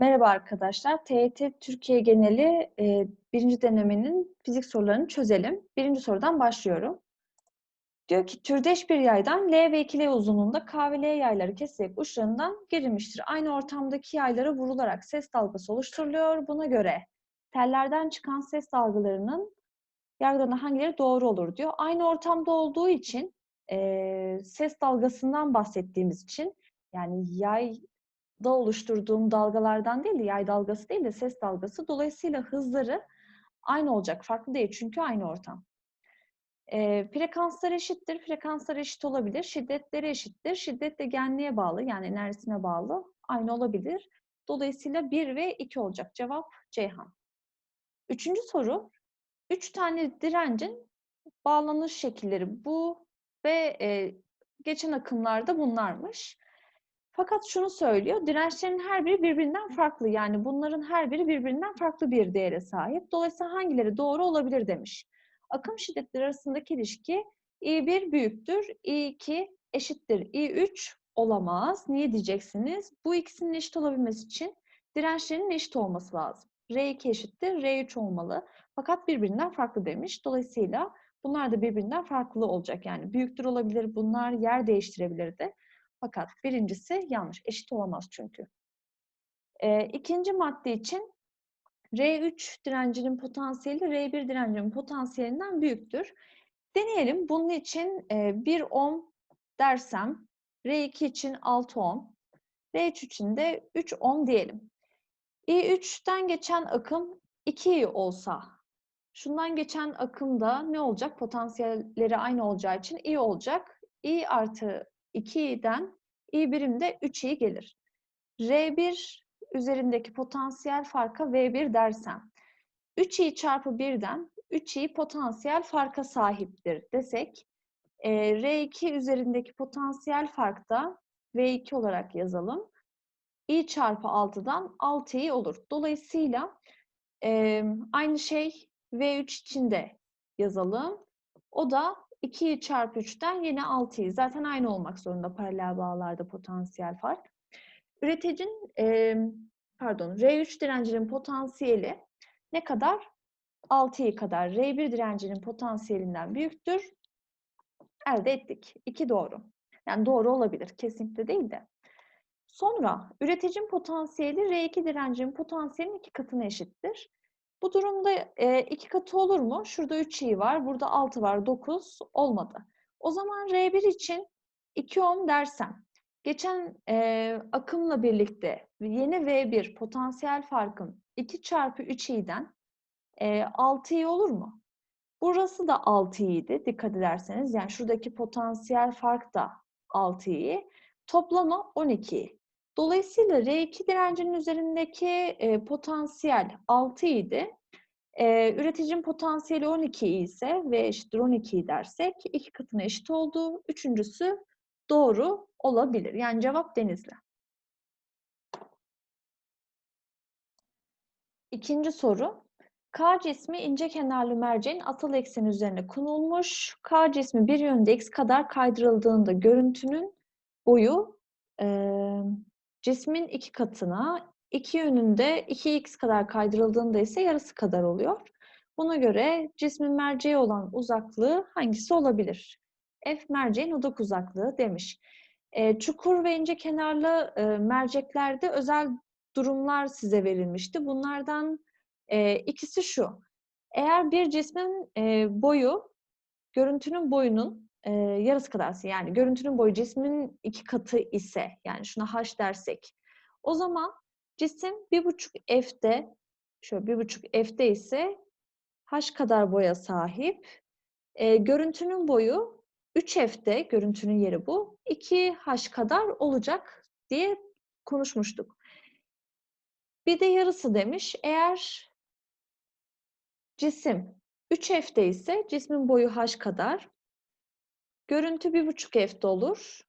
Merhaba arkadaşlar. TYT Türkiye geneli e, birinci denemenin fizik sorularını çözelim. Birinci sorudan başlıyorum. Diyor ki türdeş bir yaydan L ve 2L uzunluğunda K ve L yayları kesilerek uçlarından gerilmiştir. Aynı ortamdaki yaylara vurularak ses dalgası oluşturuluyor. Buna göre tellerden çıkan ses dalgalarının yargılarından hangileri doğru olur diyor. Aynı ortamda olduğu için e, ses dalgasından bahsettiğimiz için yani yay da oluşturduğum dalgalardan değil de yay dalgası değil de ses dalgası. Dolayısıyla hızları aynı olacak. Farklı değil çünkü aynı ortam. E, frekanslar eşittir. Frekanslar eşit olabilir. Şiddetleri eşittir. Şiddet de genliğe bağlı yani enerjisine bağlı. Aynı olabilir. Dolayısıyla 1 ve 2 olacak. Cevap Ceyhan. Üçüncü soru. Üç tane direncin bağlanış şekilleri bu ve e, geçen akımlarda bunlarmış. Fakat şunu söylüyor, dirençlerin her biri birbirinden farklı. Yani bunların her biri birbirinden farklı bir değere sahip. Dolayısıyla hangileri doğru olabilir demiş. Akım şiddetleri arasındaki ilişki I1 büyüktür, I2 eşittir, I3 olamaz. Niye diyeceksiniz? Bu ikisinin eşit olabilmesi için dirençlerin eşit olması lazım. R2 eşittir, R3 olmalı. Fakat birbirinden farklı demiş. Dolayısıyla bunlar da birbirinden farklı olacak. Yani büyüktür olabilir, bunlar yer değiştirebilir de. Fakat birincisi yanlış. Eşit olamaz çünkü. E, ikinci madde için R3 direncinin potansiyeli R1 direncinin potansiyelinden büyüktür. Deneyelim. Bunun için e, 1 ohm dersem R2 için 6 ohm, R3 için de 3 ohm diyelim. I3'ten geçen akım 2 olsa, şundan geçen akımda ne olacak? Potansiyelleri aynı olacağı için I olacak. I artı 2'den i birim de 3i gelir. R1 üzerindeki potansiyel farka V1 dersem 3i çarpı 1'den 3i potansiyel farka sahiptir desek e, R2 üzerindeki potansiyel farkta V2 olarak yazalım. i çarpı 6'dan 6i olur. Dolayısıyla aynı şey V3 için de yazalım. O da 2'yi çarpı 3'ten yine 6'yı. Zaten aynı olmak zorunda paralel bağlarda potansiyel fark. Üreticinin, e, pardon, R3 direncinin potansiyeli ne kadar? 6'yı kadar. R1 direncinin potansiyelinden büyüktür. Elde ettik. 2 doğru. Yani doğru olabilir. Kesinlikle değil de. Sonra üreticinin potansiyeli R2 direncinin potansiyelinin iki katına eşittir. Bu durumda e, iki katı olur mu? Şurada 3 i var, burada 6 var, 9 olmadı. O zaman R1 için 2 ohm dersem, geçen e, akımla birlikte yeni V1 potansiyel farkım 2 çarpı 3 i'den e, 6 i olur mu? Burası da 6 i'ydi dikkat ederseniz. Yani şuradaki potansiyel fark da 6 i. Toplamı 12 i. Dolayısıyla R2 direncinin üzerindeki e, potansiyel 6 idi. E, üreticinin potansiyeli 12 ise ve eşittir 12 dersek iki katına eşit olduğu üçüncüsü doğru olabilir. Yani cevap Denizli. İkinci soru. K cismi ince kenarlı merceğin asal ekseni üzerine konulmuş. K cismi bir yönde x kadar kaydırıldığında görüntünün boyu e, cismin iki katına, iki yönünde 2x kadar kaydırıldığında ise yarısı kadar oluyor. Buna göre cismin merceğe olan uzaklığı hangisi olabilir? F merceğin odak uzaklığı demiş. E, çukur ve ince kenarlı e, merceklerde özel durumlar size verilmişti. Bunlardan e, ikisi şu. Eğer bir cismin e, boyu görüntünün boyunun e, yarısı kadarsa yani görüntünün boyu cismin iki katı ise yani şuna h dersek o zaman cisim bir buçuk f'de şöyle bir buçuk f'de ise h kadar boya sahip. E, görüntünün boyu 3 f'de görüntünün yeri bu. 2 h kadar olacak diye konuşmuştuk. Bir de yarısı demiş. Eğer cisim 3 f'de ise cismin boyu h kadar. Görüntü bir buçuk F'de olur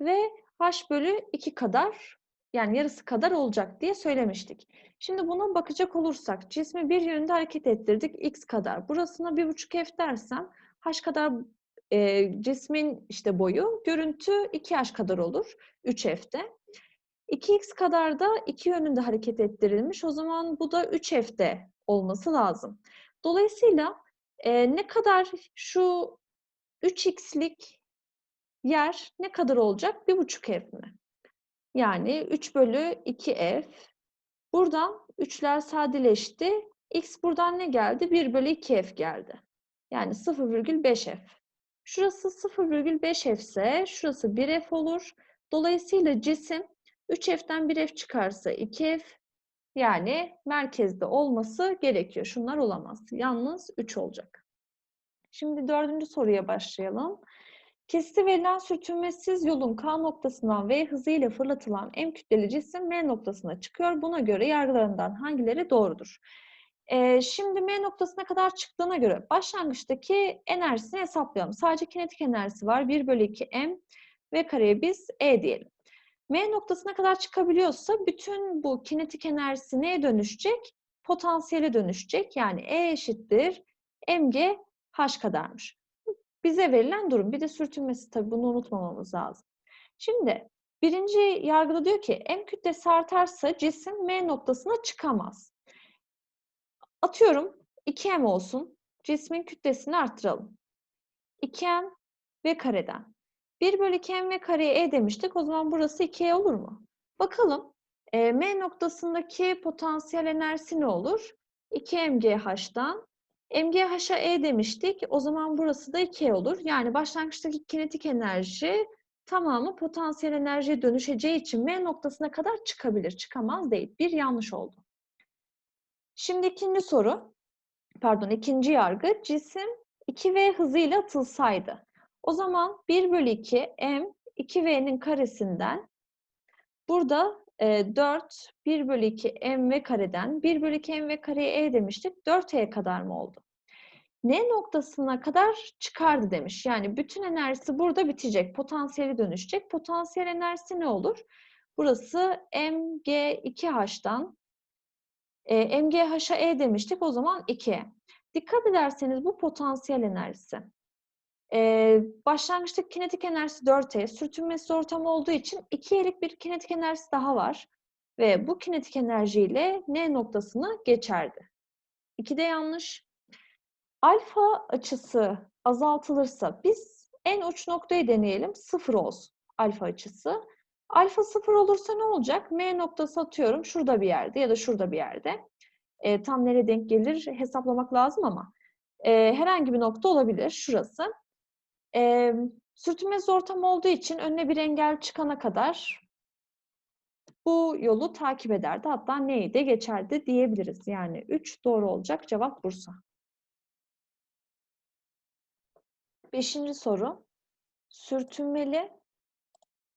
ve H bölü 2 kadar yani yarısı kadar olacak diye söylemiştik. Şimdi buna bakacak olursak cismi bir yönde hareket ettirdik x kadar. Burasına bir buçuk F dersem H kadar e, cismin işte boyu görüntü 2H kadar olur 3 F'de. 2x kadar da iki yönünde hareket ettirilmiş. O zaman bu da 3f'de olması lazım. Dolayısıyla e, ne kadar şu 3x'lik yer ne kadar olacak? 1,5f mi? Yani 3 bölü 2f. Buradan 3'ler sadeleşti. x buradan ne geldi? 1 bölü 2f geldi. Yani 0,5f. Şurası 0,5f ise şurası 1f olur. Dolayısıyla cisim 3f'ten 1f çıkarsa 2f yani merkezde olması gerekiyor. Şunlar olamaz. Yalnız 3 olacak. Şimdi dördüncü soruya başlayalım. Kesiti verilen sürtünmesiz yolun K noktasından V hızıyla fırlatılan M kütleli cisim M noktasına çıkıyor. Buna göre yargılarından hangileri doğrudur? Ee, şimdi M noktasına kadar çıktığına göre başlangıçtaki enerjisini hesaplayalım. Sadece kinetik enerjisi var. 1 bölü 2 M V kareye biz E diyelim. M noktasına kadar çıkabiliyorsa bütün bu kinetik enerjisi neye dönüşecek? Potansiyele dönüşecek. Yani E eşittir mg h kadarmış. Bize verilen durum. Bir de sürtünmesi tabii bunu unutmamamız lazım. Şimdi birinci yargıda diyor ki M kütlesi artarsa cisim M noktasına çıkamaz. Atıyorum 2M olsun. Cismin kütlesini arttıralım. 2M ve kareden. 1 bölü 2m ve kareye e demiştik. O zaman burası 2e olur mu? Bakalım. E, M noktasındaki potansiyel enerjisi ne olur? 2mgh'dan. Mgh'a e demiştik. O zaman burası da 2e olur. Yani başlangıçtaki kinetik enerji tamamı potansiyel enerjiye dönüşeceği için M noktasına kadar çıkabilir. Çıkamaz değil. Bir yanlış oldu. Şimdi ikinci soru. Pardon ikinci yargı. Cisim 2v hızıyla atılsaydı. O zaman 1 bölü 2 m 2v'nin karesinden burada 4 1 bölü 2 mv kareden 1 bölü 2 mv kareye e demiştik. 4e kadar mı oldu? N noktasına kadar çıkardı demiş. Yani bütün enerjisi burada bitecek. Potansiyeli dönüşecek. Potansiyel enerjisi ne olur? Burası mg2h'dan e, mgh'a e demiştik. O zaman 2. Dikkat ederseniz bu potansiyel enerjisi. Ee, başlangıçtaki kinetik enerjisi 4E, sürtünmesi ortam olduğu için 2E'lik bir kinetik enerjisi daha var. Ve bu kinetik enerjiyle N noktasını geçerdi. 2 de yanlış. Alfa açısı azaltılırsa biz en uç noktayı deneyelim. 0 olsun alfa açısı. Alfa 0 olursa ne olacak? M noktası atıyorum şurada bir yerde ya da şurada bir yerde. E, tam nereye denk gelir hesaplamak lazım ama e, herhangi bir nokta olabilir. Şurası. E, sürtünmesiz ortam olduğu için önüne bir engel çıkana kadar bu yolu takip ederdi. Hatta neyi de geçerdi diyebiliriz. Yani 3 doğru olacak. Cevap Bursa. Beşinci soru. Sürtünmeli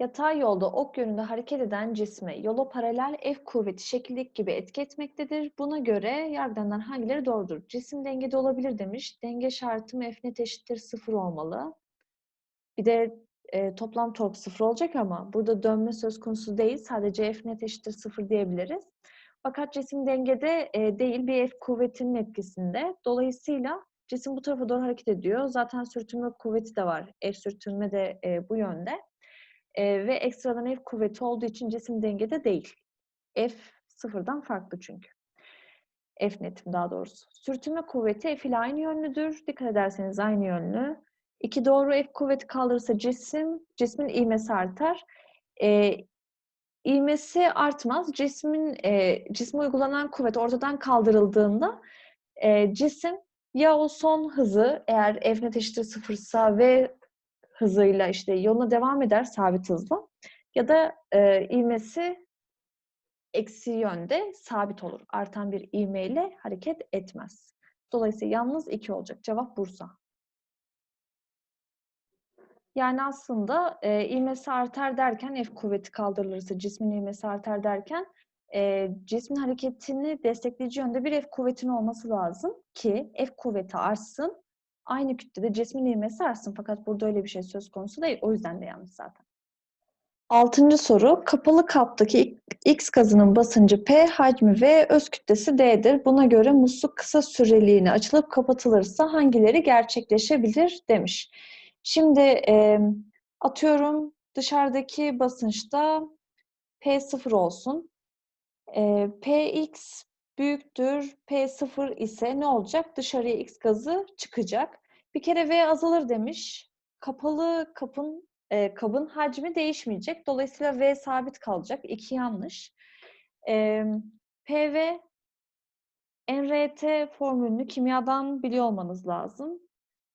yatay yolda ok yönünde hareket eden cisme yola paralel F kuvveti şekildeki gibi etki etmektedir. Buna göre yargılanan hangileri doğrudur? Cisim dengede olabilir demiş. Denge şartı F net eşittir 0 olmalı. Bir de e, toplam tork sıfır olacak ama burada dönme söz konusu değil. Sadece F net eşittir sıfır diyebiliriz. Fakat cisim dengede e, değil bir F kuvvetinin etkisinde. Dolayısıyla cisim bu tarafa doğru hareket ediyor. Zaten sürtünme kuvveti de var. F sürtünme de e, bu yönde. E, ve ekstradan F kuvveti olduğu için cisim dengede değil. F sıfırdan farklı çünkü. F netim daha doğrusu. Sürtünme kuvveti F ile aynı yönlüdür. Dikkat ederseniz aynı yönlü. İki doğru F kuvveti kaldırırsa cisim, cismin ivmesi artar. E, ivmesi artmaz. Cismin e, cisme uygulanan kuvvet ortadan kaldırıldığında e, cisim ya o son hızı eğer F net eşittir sıfırsa ve hızıyla işte yoluna devam eder sabit hızla ya da e, ivmesi eksi yönde sabit olur. Artan bir ivmeyle hareket etmez. Dolayısıyla yalnız 2 olacak. Cevap Bursa. Yani aslında e, ivmesi artar derken F kuvveti kaldırılırsa cismin ivmesi artar derken e, cismin hareketini destekleyici yönde bir F kuvvetinin olması lazım ki F kuvveti artsın. Aynı kütlede cismin ivmesi artsın. Fakat burada öyle bir şey söz konusu değil. O yüzden de yanlış zaten. Altıncı soru. Kapalı kaptaki X gazının basıncı P, hacmi V, öz kütlesi D'dir. Buna göre musluk kısa süreliğine açılıp kapatılırsa hangileri gerçekleşebilir demiş. Şimdi e, atıyorum dışarıdaki basınçta P0 olsun. Ee, Px büyüktür P0 ise ne olacak? Dışarıya X gazı çıkacak. Bir kere V azalır demiş. Kapalı kapın e, kabın hacmi değişmeyecek. Dolayısıyla V sabit kalacak. İki yanlış. E, PV NRT formülünü kimyadan biliyor olmanız lazım.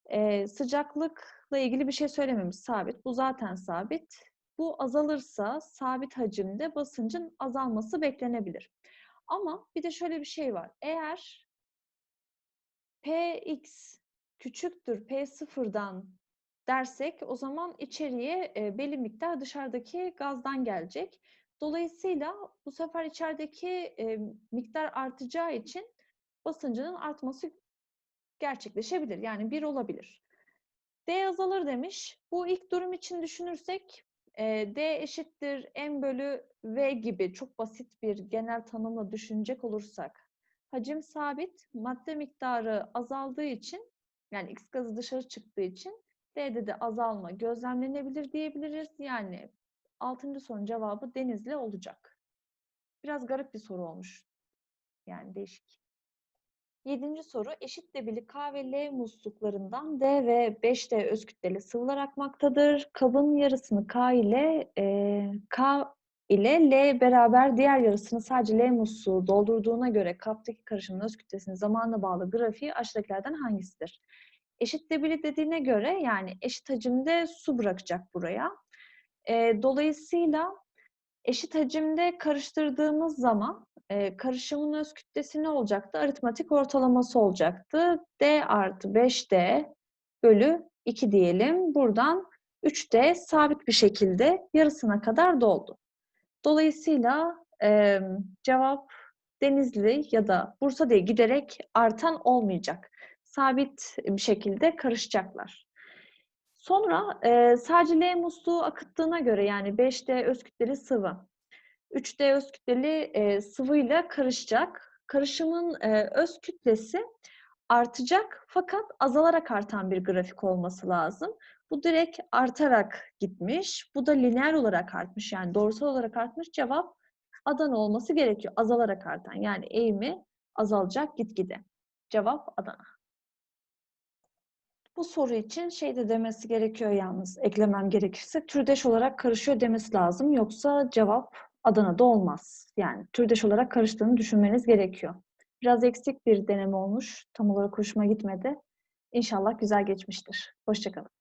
E, sıcaklıkla ilgili bir şey söylememiş sabit. Bu zaten sabit. Bu azalırsa sabit hacimde basıncın azalması beklenebilir. Ama bir de şöyle bir şey var. Eğer Px küçüktür P0'dan dersek o zaman içeriye e, belli miktar dışarıdaki gazdan gelecek. Dolayısıyla bu sefer içerideki miktar artacağı için basıncının artması gerçekleşebilir. Yani bir olabilir. D azalır demiş. Bu ilk durum için düşünürsek D eşittir M bölü V gibi çok basit bir genel tanımla düşünecek olursak hacim sabit, madde miktarı azaldığı için yani X gazı dışarı çıktığı için D'de de azalma gözlemlenebilir diyebiliriz. Yani 6. sorunun cevabı Denizli olacak. Biraz garip bir soru olmuş. Yani değişik. Yedinci soru eşit debili K ve L musluklarından D ve 5D öz kütleli sıvılar akmaktadır. Kabın yarısını K ile e, K ile L beraber diğer yarısını sadece L musluğu doldurduğuna göre kaptaki karışımın öz kütlesinin zamanla bağlı grafiği aşağıdakilerden hangisidir? Eşit debili dediğine göre yani eşit hacimde su bırakacak buraya. E, dolayısıyla eşit hacimde karıştırdığımız zaman e, karışımın öz kütlesi ne olacaktı? Aritmatik ortalaması olacaktı. D artı 5D bölü 2 diyelim. Buradan 3D sabit bir şekilde yarısına kadar doldu. Dolayısıyla e, cevap Denizli ya da Bursa diye giderek artan olmayacak. Sabit bir şekilde karışacaklar. Sonra e, sadece L musluğu akıttığına göre yani 5D öz kütleli sıvı 3D öz kütleli e, sıvıyla karışacak. Karışımın e, öz kütlesi artacak fakat azalarak artan bir grafik olması lazım. Bu direkt artarak gitmiş. Bu da lineer olarak artmış. Yani doğrusal olarak artmış. Cevap Adana olması gerekiyor. Azalarak artan. Yani eğimi azalacak gitgide. Cevap Adana. Bu soru için şey de demesi gerekiyor yalnız eklemem gerekirse türdeş olarak karışıyor demesi lazım. Yoksa cevap Adana'da olmaz. Yani türdeş olarak karıştığını düşünmeniz gerekiyor. Biraz eksik bir deneme olmuş. Tam olarak hoşuma gitmedi. İnşallah güzel geçmiştir. Hoşçakalın.